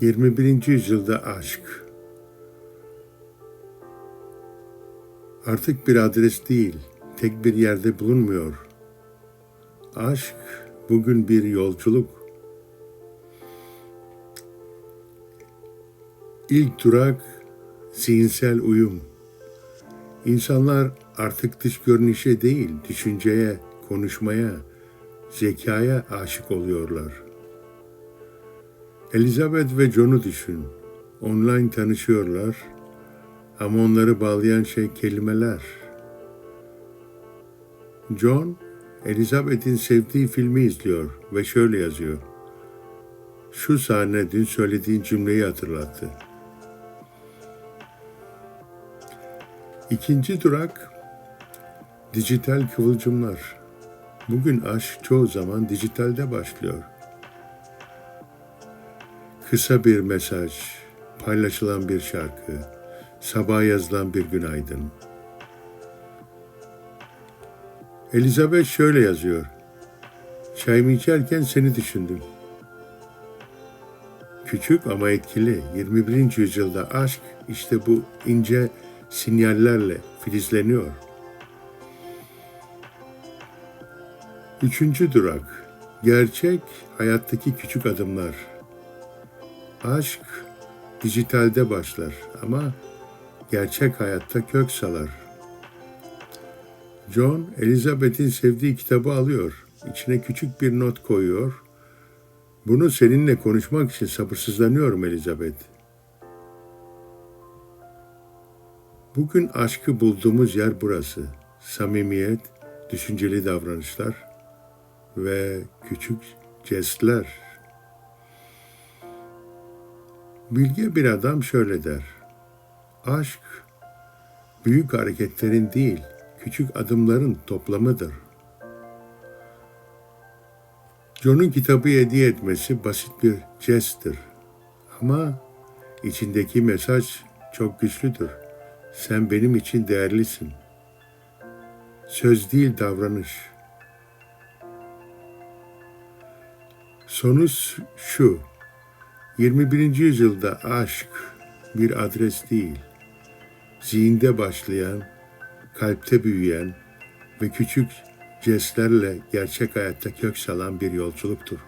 21. yüzyılda aşk. Artık bir adres değil, tek bir yerde bulunmuyor. Aşk bugün bir yolculuk. İlk durak zihinsel uyum. İnsanlar artık dış görünüşe değil, düşünceye, konuşmaya, zekaya aşık oluyorlar. Elizabeth ve John'u düşün. Online tanışıyorlar ama onları bağlayan şey kelimeler. John, Elizabeth'in sevdiği filmi izliyor ve şöyle yazıyor. Şu sahne dün söylediğin cümleyi hatırlattı. İkinci durak dijital kıvılcımlar. Bugün aşk çoğu zaman dijitalde başlıyor. Kısa bir mesaj, paylaşılan bir şarkı, sabah yazılan bir günaydın. Elizabeth şöyle yazıyor. Çayımı içerken seni düşündüm. Küçük ama etkili 21. yüzyılda aşk işte bu ince sinyallerle filizleniyor. Üçüncü durak. Gerçek hayattaki küçük adımlar. Aşk dijitalde başlar ama gerçek hayatta kök salar. John, Elizabeth'in sevdiği kitabı alıyor. İçine küçük bir not koyuyor. Bunu seninle konuşmak için sabırsızlanıyorum Elizabeth. Bugün aşkı bulduğumuz yer burası. Samimiyet, düşünceli davranışlar ve küçük jestler. Bilge bir adam şöyle der. Aşk büyük hareketlerin değil, küçük adımların toplamıdır. John'un kitabı hediye etmesi basit bir jesttir. Ama içindeki mesaj çok güçlüdür. Sen benim için değerlisin. Söz değil davranış. Sonuç şu. 21. yüzyılda aşk bir adres değil. Zihinde başlayan, kalpte büyüyen ve küçük jestlerle gerçek hayatta kök salan bir yolculuktur.